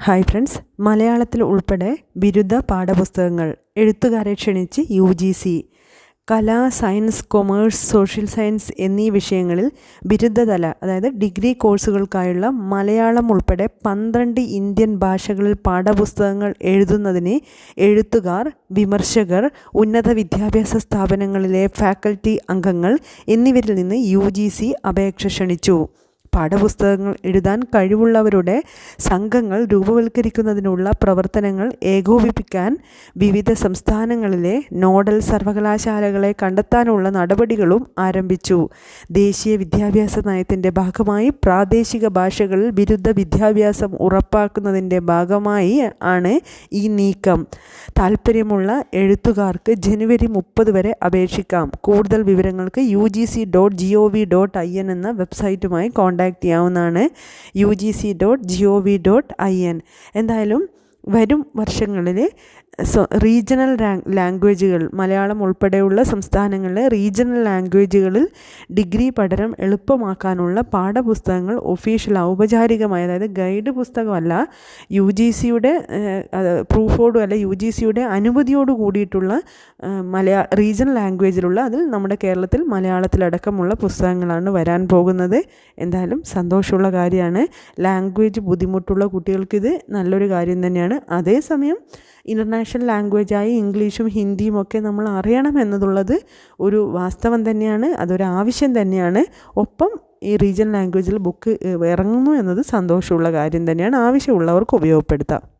Hi friends. മലയാളത്തിൽ ഉൾപ്പെടെ ബിരുദ പാഠപുസ്തകങ്ങൾ എഴുത്തുകാരെ ക്ഷണിച്ച് യു ജി സി കല സയൻസ് കൊമേഴ്സ് സോഷ്യൽ സയൻസ് എന്നീ വിഷയങ്ങളിൽ ബിരുദതല അതായത് ഡിഗ്രി കോഴ്സുകൾക്കായുള്ള മലയാളം ഉൾപ്പെടെ പന്ത്രണ്ട് ഇന്ത്യൻ ഭാഷകളിൽ പാഠപുസ്തകങ്ങൾ എഴുതുന്നതിനെ എഴുത്തുകാർ വിമർശകർ ഉന്നത വിദ്യാഭ്യാസ സ്ഥാപനങ്ങളിലെ ഫാക്കൽറ്റി അംഗങ്ങൾ എന്നിവരിൽ നിന്ന് യു അപേക്ഷ ക്ഷണിച്ചു. പാഠപുസ്തകങ്ങൾ എഴുതാൻ കഴിവുള്ളവരുടെ സംഘങ്ങൾ രൂപവൽക്കരിക്കുന്നതിനുള്ള പ്രവർത്തനങ്ങൾ ഏകോപിപ്പിക്കാൻ വിവിധ സംസ്ഥാനങ്ങളിലെ നോഡൽ സർവകലാശാലകളെ കണ്ടെത്താനുള്ള നടപടികളും ആരംഭിച്ചു. ദേശീയ വിദ്യാഭ്യാസ നയത്തിന്റെ ഭാഗമായി പ്രാദേശിക ഭാഷകളിൽ ബിരുദ വിദ്യാഭ്യാസം ഉറപ്പാക്കുന്നതിന്റെ ഭാഗമായി ആണ് ഈ നീക്കം. താല്പര്യമുള്ള എഴുത്തുകാർക്ക് ജനുവരി മുപ്പത് വരെ അപേക്ഷിക്കാം. കൂടുതൽ വിവരങ്ങൾക്ക് U G C dot G O V dot I N എന്ന വെബ്സൈറ്റുമായി കോൺടാക്ട് കോൺടാക്റ്റ് ചെയ്യാവുന്നതാണ്. U G C dot G O V dot I N എന്തായാലും വരും വർഷങ്ങളിൽ റീജിയണൽ ലാംഗ്വേജുകൾ മലയാളം ഉൾപ്പെടെയുള്ള സംസ്ഥാനങ്ങളിലെ റീജിയണൽ ലാംഗ്വേജുകളിൽ ഡിഗ്രി പഠനം എളുപ്പമാക്കാനുള്ള പാഠപുസ്തകങ്ങൾ ഒഫീഷ്യൽ ഔപചാരികമായ അതായത് ഗൈഡ് പുസ്തകമല്ല യു ജി സിയുടെ പ്രൂഫോടും അല്ല യു ജി സിയുടെ അനുമതിയോട് കൂടിയിട്ടുള്ള മലയാ റീജിയണൽ ലാംഗ്വേജിലുള്ള അതിൽ നമ്മുടെ കേരളത്തിൽ മലയാളത്തിലടക്കമുള്ള പുസ്തകങ്ങളാണ് വരാൻ പോകുന്നത്. എന്തായാലും സന്തോഷമുള്ള കാര്യമാണ്. ലാംഗ്വേജ് ബുദ്ധിമുട്ടുള്ള കുട്ടികൾക്കിത് നല്ലൊരു കാര്യം തന്നെയാണ്. അതേസമയം ഇന്റർനാഷണൽ ലാംഗ്വേജായി ഇംഗ്ലീഷും ഹിന്ദിയും ഒക്കെ നമ്മൾ അറിയണം എന്നതുള്ളത് ഒരു വാസ്തവം തന്നെയാണ് അതൊരു ആവശ്യം തന്നെയാണ്. ഒപ്പം ഈ റീജിയൻ ലാംഗ്വേജിൽ ബുക്ക് ഇറങ്ങുന്നു എന്നത് സന്തോഷമുള്ള കാര്യം തന്നെയാണ്. ആവശ്യമുള്ളവർക്ക് ഉപയോഗപ്പെടുത്താം.